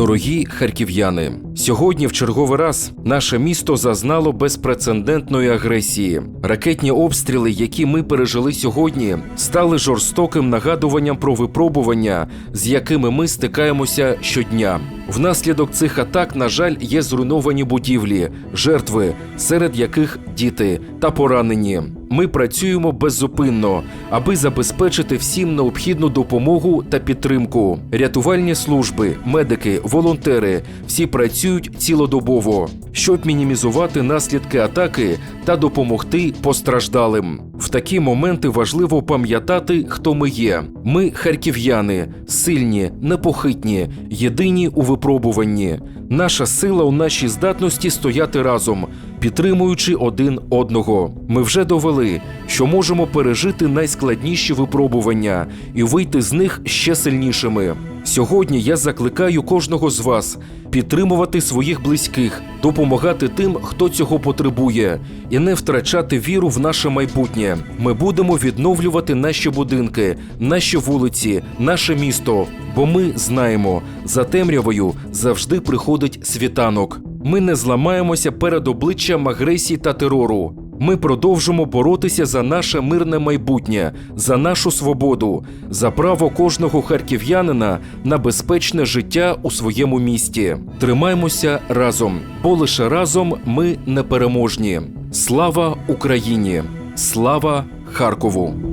Дорогі харків'яни, сьогодні в черговий раз наше місто зазнало безпрецедентної агресії. Ракетні обстріли, які ми пережили сьогодні, стали жорстоким нагадуванням про випробування, з якими ми стикаємося щодня. Внаслідок цих атак, на жаль, є зруйновані будівлі, жертви, серед яких діти та поранені. Ми працюємо беззупинно, аби забезпечити всім необхідну допомогу та підтримку. Рятувальні служби, медики, волонтери всі працюють цілодобово, щоб мінімізувати наслідки атаки та допомогти постраждалим. В такі моменти важливо пам'ятати, хто ми є. Ми харків'яни, сильні, непохитні, єдині у випробуванні. Наша сила у нашій здатності стояти разом, підтримуючи один одного. Ми вже довели, що можемо пережити найскладніші випробування і вийти з них ще сильнішими. Сьогодні я закликаю кожного з вас підтримувати своїх близьких, допомагати тим, хто цього потребує, і не втрачати віру в наше майбутнє. Ми будемо відновлювати наші будинки, наші вулиці, наше місто. Бо ми знаємо, за темрявою завжди приходить світанок. Ми не зламаємося перед обличчям агресії та терору. Ми продовжимо боротися за наше мирне майбутнє, за нашу свободу, за право кожного харків'янина на безпечне життя у своєму місті. Тримаймося разом, бо лише разом ми непереможні. Слава Україні! Слава Харкову!